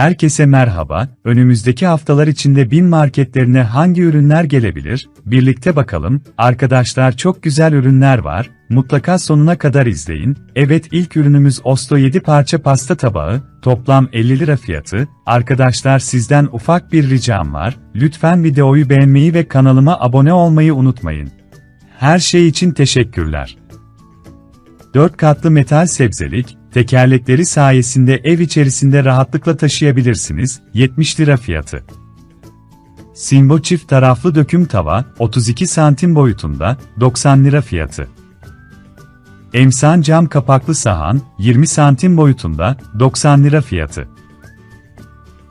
Herkese merhaba, önümüzdeki haftalar içinde bin marketlerine hangi ürünler gelebilir? Birlikte bakalım, arkadaşlar çok güzel ürünler var, mutlaka sonuna kadar izleyin. Evet ilk ürünümüz Osto 7 parça pasta tabağı, toplam 50 lira fiyatı. Arkadaşlar sizden ufak bir ricam var, lütfen videoyu beğenmeyi ve kanalıma abone olmayı unutmayın. Her şey için teşekkürler. 4 katlı metal sebzelik, tekerlekleri sayesinde ev içerisinde rahatlıkla taşıyabilirsiniz, 70 lira fiyatı. Simbo çift taraflı döküm tava, 32 santim boyutunda, 90 lira fiyatı. Emsan cam kapaklı sahan, 20 santim boyutunda, 90 lira fiyatı.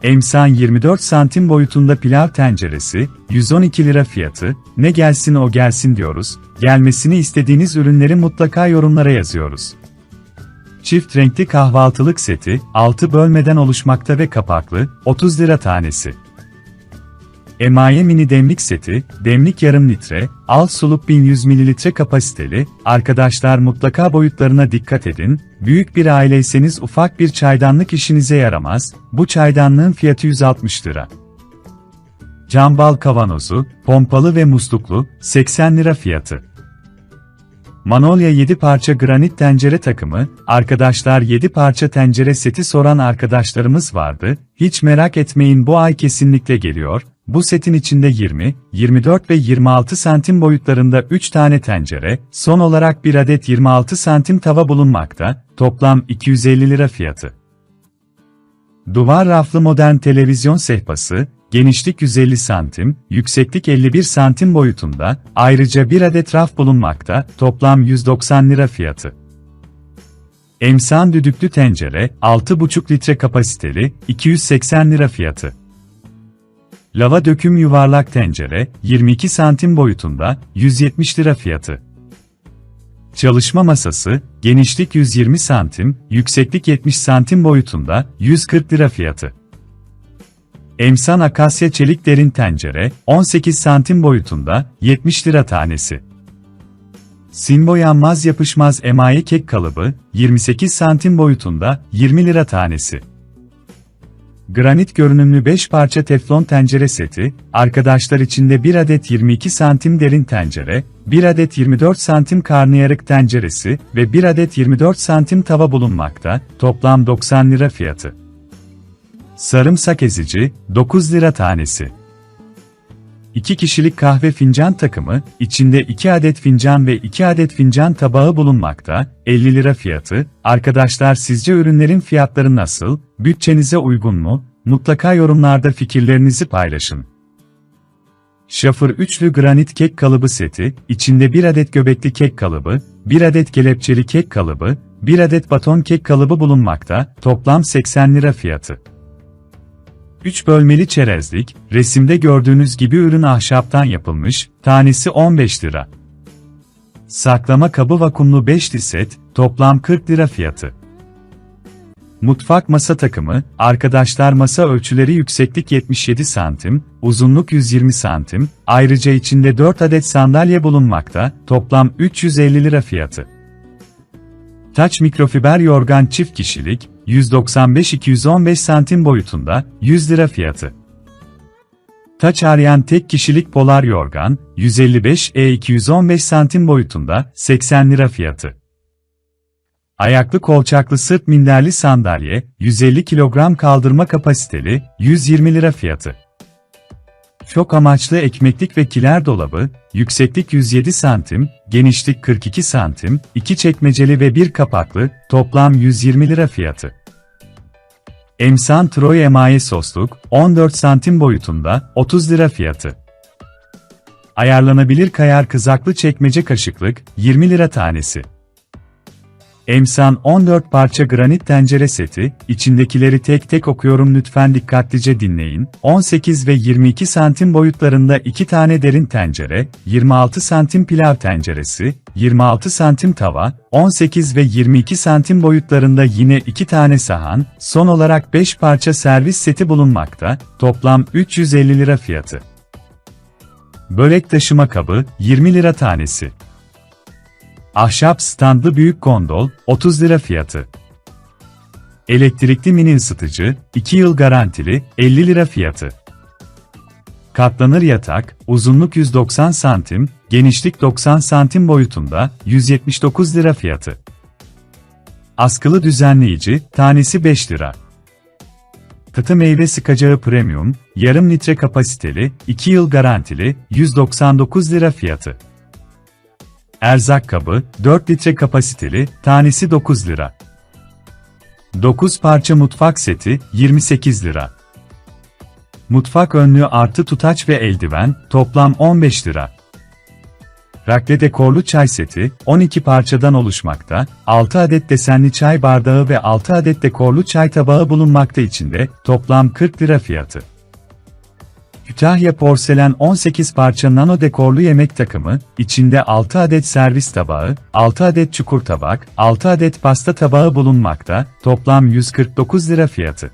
Emsan 24 santim boyutunda pilav tenceresi, 112 lira fiyatı, ne gelsin o gelsin diyoruz, gelmesini istediğiniz ürünleri mutlaka yorumlara yazıyoruz. Çift renkli kahvaltılık seti, 6 bölmeden oluşmakta ve kapaklı, 30 lira tanesi. Emaye mini demlik seti, demlik yarım litre, alt suluk 1100 mililitre kapasiteli, arkadaşlar mutlaka boyutlarına dikkat edin, büyük bir aileyseniz ufak bir çaydanlık işinize yaramaz, bu çaydanlığın fiyatı 160 lira. Cambal kavanozu, pompalı ve musluklu, 80 lira fiyatı. Manolya 7 parça granit tencere takımı, arkadaşlar 7 parça tencere seti soran arkadaşlarımız vardı, hiç merak etmeyin bu ay kesinlikle geliyor, bu setin içinde 20, 24 ve 26 santim boyutlarında 3 tane tencere, son olarak bir adet 26 santim tava bulunmakta, toplam 250 lira fiyatı. Duvar raflı modern televizyon sehpası, genişlik 150 santim, yükseklik 51 santim boyutunda, ayrıca bir adet raf bulunmakta, toplam 190 lira fiyatı. Emsan düdüklü tencere, 6,5 litre kapasiteli, 280 lira fiyatı. Lava döküm yuvarlak tencere, 22 santim boyutunda, 170 lira fiyatı. Çalışma masası, genişlik 120 santim, yükseklik 70 santim boyutunda, 140 lira fiyatı. Emsan akasya çelik derin tencere, 18 santim boyutunda, 70 lira tanesi. Simbo yanmaz yapışmaz emaye kek kalıbı, 28 santim boyutunda, 20 lira tanesi. Granit görünümlü 5 parça teflon tencere seti, arkadaşlar içinde 1 adet 22 santim derin tencere, 1 adet 24 santim karnıyarık tenceresi ve 1 adet 24 santim tava bulunmakta, toplam 90 lira fiyatı. Sarımsak ezici, 9 lira tanesi. 2 kişilik kahve fincan takımı, içinde 2 adet fincan ve 2 adet fincan tabağı bulunmakta, 50 lira fiyatı. Arkadaşlar sizce ürünlerin fiyatları nasıl, bütçenize uygun mu? Mutlaka yorumlarda fikirlerinizi paylaşın. Şafır üçlü granit kek kalıbı seti, içinde 1 adet göbekli kek kalıbı, 1 adet kelepçeli kek kalıbı, 1 adet baton kek kalıbı bulunmakta, toplam 80 lira fiyatı. 3 bölmeli çerezlik, resimde gördüğünüz gibi ürün ahşaptan yapılmış, tanesi 15 lira. Saklama kabı vakumlu 5'li set, toplam 40 lira fiyatı. Mutfak masa takımı, arkadaşlar masa ölçüleri yükseklik 77 santim, uzunluk 120 santim, ayrıca içinde 4 adet sandalye bulunmakta, toplam 350 lira fiyatı. Taç mikrofiber yorgan çift kişilik, 195-215 santim boyutunda, 100 lira fiyatı. Taç arayan tek kişilik polar yorgan, 155-E215 santim boyutunda, 80 lira fiyatı. Ayaklı kolçaklı sırt minderli sandalye, 150 kilogram kaldırma kapasiteli, 120 lira fiyatı. Çok amaçlı ekmeklik ve kiler dolabı, yükseklik 107 santim, genişlik 42 santim, 2 çekmeceli ve 1 kapaklı, toplam 120 lira fiyatı. Emsan Troy emaye sosluk, 14 santim boyutunda, 30 lira fiyatı. Ayarlanabilir kayar kızaklı çekmece kaşıklık, 20 lira tanesi. Emsan 14 parça granit tencere seti, içindekileri tek tek okuyorum lütfen dikkatlice dinleyin. 18 ve 22 santim boyutlarında 2 tane derin tencere, 26 santim pilav tenceresi, 26 santim tava, 18 ve 22 santim boyutlarında yine 2 tane sahan, son olarak 5 parça servis seti bulunmakta, toplam 350 lira fiyatı. Börek taşıma kabı, 20 lira tanesi. Ahşap standlı büyük kondol, 30 lira fiyatı. Elektrikli mini ısıtıcı, 2 yıl garantili, 50 lira fiyatı. Katlanır yatak, uzunluk 190 santim, genişlik 90 santim boyutunda, 179 lira fiyatı. Askılı düzenleyici, tanesi 5 lira. Katı meyve sıkacağı premium, yarım litre kapasiteli, 2 yıl garantili, 199 lira fiyatı. Erzak kabı, 4 litre kapasiteli, tanesi 9 lira. 9 parça mutfak seti, 28 lira. Mutfak önlüğü artı tutaç ve eldiven, toplam 15 lira. Rakle dekorlu çay seti, 12 parçadan oluşmakta, 6 adet desenli çay bardağı ve 6 adet dekorlu çay tabağı bulunmakta içinde, toplam 40 lira fiyatı. Kütahya porselen 18 parça nano dekorlu yemek takımı, içinde 6 adet servis tabağı, 6 adet çukur tabak, 6 adet pasta tabağı bulunmakta, toplam 149 lira fiyatı.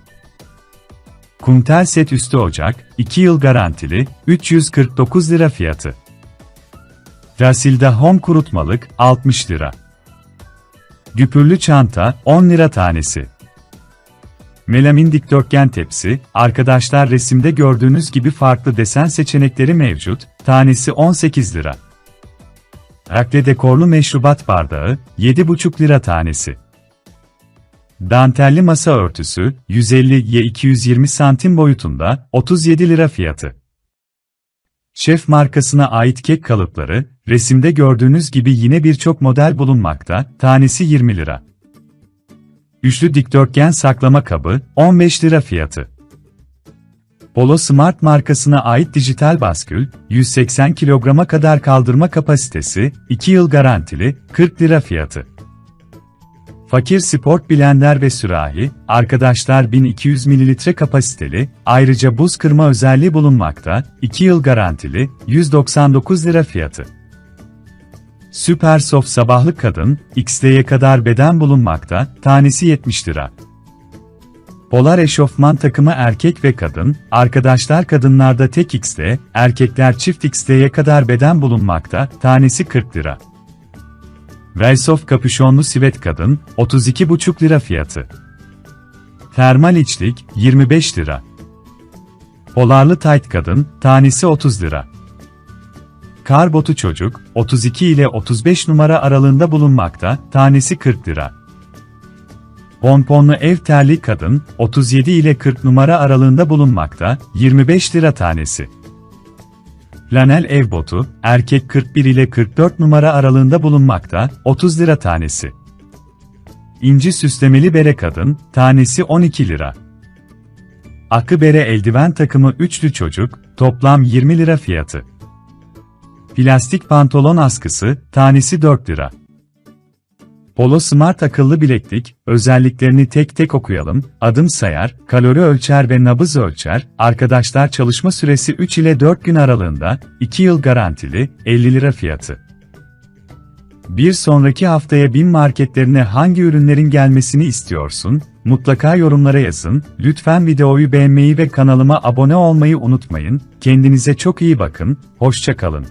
Kuntel set üstü ocak, 2 yıl garantili, 349 lira fiyatı. Rasilda Home kurutmalık, 60 lira. Güpürlü çanta, 10 lira tanesi. Melamin dikdörtgen tepsi, arkadaşlar resimde gördüğünüz gibi farklı desen seçenekleri mevcut, tanesi 18 lira. Rakle dekorlu meşrubat bardağı, 7,5 lira tanesi. Dantelli masa örtüsü, 150 y 220 santim boyutunda, 37 lira fiyatı. Şef markasına ait kek kalıpları, resimde gördüğünüz gibi yine birçok model bulunmakta, tanesi 20 lira. Üçlü dikdörtgen saklama kabı, 15 lira fiyatı. Polo Smart markasına ait dijital baskül, 180 kilograma kadar kaldırma kapasitesi, 2 yıl garantili, 40 lira fiyatı. Fakir Sport Blender ve Sürahi, arkadaşlar 1200 mililitre kapasiteli, ayrıca buz kırma özelliği bulunmakta, 2 yıl garantili, 199 lira fiyatı. Süper Soft sabahlık kadın, XL'ye kadar beden bulunmakta, tanesi 70 lira. Polar eşofman takımı erkek ve kadın, arkadaşlar kadınlarda tek XL, erkekler çift XL'ye kadar beden bulunmakta, tanesi 40 lira. Velsoft kapüşonlu sivet kadın, 32,5 lira fiyatı. Termal içlik, 25 lira. Polarlı tayt kadın, tanesi 30 lira. Kar botu çocuk, 32 ile 35 numara aralığında bulunmakta, tanesi 40 lira. Pomponlu ev terli kadın, 37 ile 40 numara aralığında bulunmakta, 25 lira tanesi. Lanel ev botu, erkek 41 ile 44 numara aralığında bulunmakta, 30 lira tanesi. İnci süslemeli bere kadın, tanesi 12 lira. Akı bere eldiven takımı üçlü çocuk, toplam 20 lira fiyatı. Plastik pantolon askısı, tanesi 4 lira. Polo Smart akıllı bileklik, özelliklerini tek tek okuyalım, adım sayar, kalori ölçer ve nabız ölçer, arkadaşlar çalışma süresi 3 ile 4 gün aralığında, 2 yıl garantili, 50 lira fiyatı. Bir sonraki haftaya bin marketlerine hangi ürünlerin gelmesini istiyorsun? Mutlaka yorumlara yazın, lütfen videoyu beğenmeyi ve kanalıma abone olmayı unutmayın, kendinize çok iyi bakın, hoşça kalın.